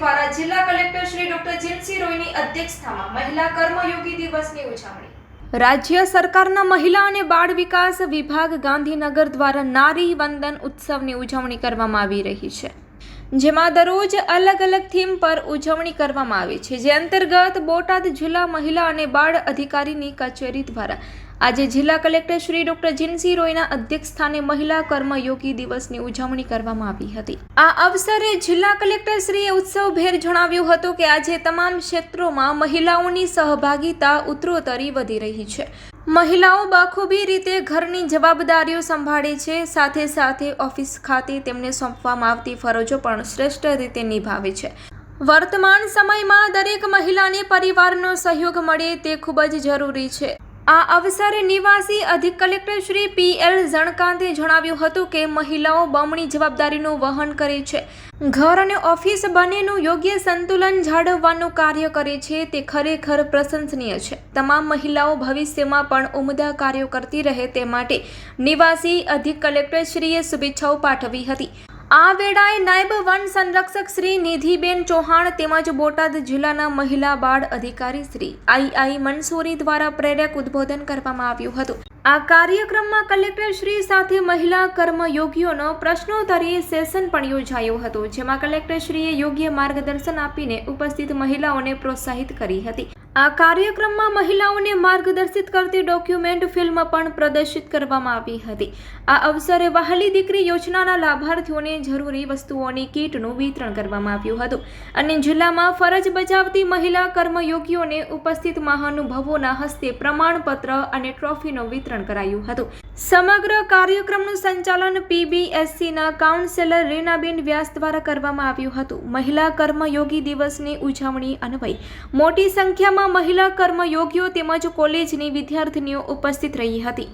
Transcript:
દ્વારા જિલ્લા collector Shri doctor જીલસી રોયની અધ્યક્ષતામાં મહિલા કર્મયોગી દિવસની ઉજવણી. રાજ્ય સરકારના મહિલા અને બાળ વિકાસ વિભાગ ગાંધીનગર દ્વારા નારી વંદન ઉત્સવની ઉજવણી કરવામાં આવી રહી છે. જેમાં દરરોજ અલગ અલગ થીમ પર ઉજવણી કરવામાં આવે છે, જે અંતર્ગત બોટાદ જિલ્લા મહિલા અને બાળ અધિકારીની કચેરી દ્વારા. આજે જિલ્લા કલેક્ટર શ્રી ડોક્ટર જીનસી રોયના અધ્યક્ષસ્થાને મહિલા કર્મયોગી દિવસની ઉજવણી કરવામાં આવી હતી. આ અવસરે જિલ્લા કલેક્ટર શ્રીએ ઉત્સવભેર જણાવ્યું હતું કે આજે તમામ ક્ષેત્રોમાં મહિલાઓની સહભાગિતા ઉત્તરોત્તરી વધી રહી છે. મહિલાઓ બાખૂબી રીતે ઘરની જવાબદારીઓ સંભાળે છે. સાથે સાથે ઓફિસ ખાતે તેમને સોંપવામાં આવતી ફરજો પણ શ્રેષ્ઠ રીતે નિભાવે છે. વર્તમાન સમયમાં દરેક મહિલાને પરિવારનો સહયોગ મળે તે ખૂબ જ જરૂરી છે. આ અવસરે નિવાસી અધિક કલેક્ટર શ્રી પી એલ ઝણકાંતે જણાવ્યું હતું કે મહિલાઓ બમણી જવાબદારીનું વહન કરે છે. ઘર અને ઓફિસ બંનેનું યોગ્ય સંતુલન જાળવવાનું કાર્ય કરે છે તે ખરેખર પ્રશંસનીય છે. તમામ મહિલાઓ ભવિષ્યમાં પણ ઉમદા કાર્યો કરતી રહે તે માટે નિવાસી અધિક કલેક્ટરશ્રીએ શુભેચ્છાઓ પાઠવી હતી. આ વેળાએ નાયબ વન સંરક્ષક શ્રી નિધિબેન ચૌહાણ તેમજ બોટાદ જિલ્લાના મહિલા બાળ અધિકારી શ્રી આઈ આઈ મનસુરી દ્વારા પ્રેરક ઉદ્બોધન કરવામાં આવ્યું હતું. આ કાર્યક્રમમાં કલેક્ટર શ્રી સાથે મહિલા કર્મયોગીઓનો પ્રશ્નોત્તરી સેશન પણ યોજાયો હતો, જેમાં કલેક્ટરશ્રીએ યોગ્ય માર્ગદર્શન આપીને ઉપસ્થિત મહિલાઓને પ્રોત્સાહિત કરી હતી. આ કાર્યક્રમમાં મહિલાઓને માર્ગદર્શિત કરતી ડોક્યુમેન્ટ ફિલ્મ પણ પ્રદર્શિત કરવામાં આવી હતી. આ અવસરે વહાલી દીકરી યોજનાના લાભાર્થીઓને જરૂરી વસ્તુઓની કીટનું વિતરણ કરવામાં આવ્યું હતું અને જિલ્લામાં ફરજ બજાવતી મહિલા કર્મયોગીઓને ઉપસ્થિત મહાનુભાવોના હસ્તે પ્રમાણપત્ર અને ટ્રોફીનું વિતરણ કરાયું હતું. સમગ્ર કાર્યક્રમનું સંચાલન પીબીએસસીના કાઉન્સેલર રીનાબેન વ્યાસ દ્વારા કરવામાં આવ્યું હતું. મહિલા કર્મયોગી દિવસની ઉજવણી અન્વયે મોટી સંખ્યામાં મહિલા કર્મયોગીઓ તેમજ કોલેજની વિદ્યાર્થીનીઓ ઉપસ્થિત રહી હતી.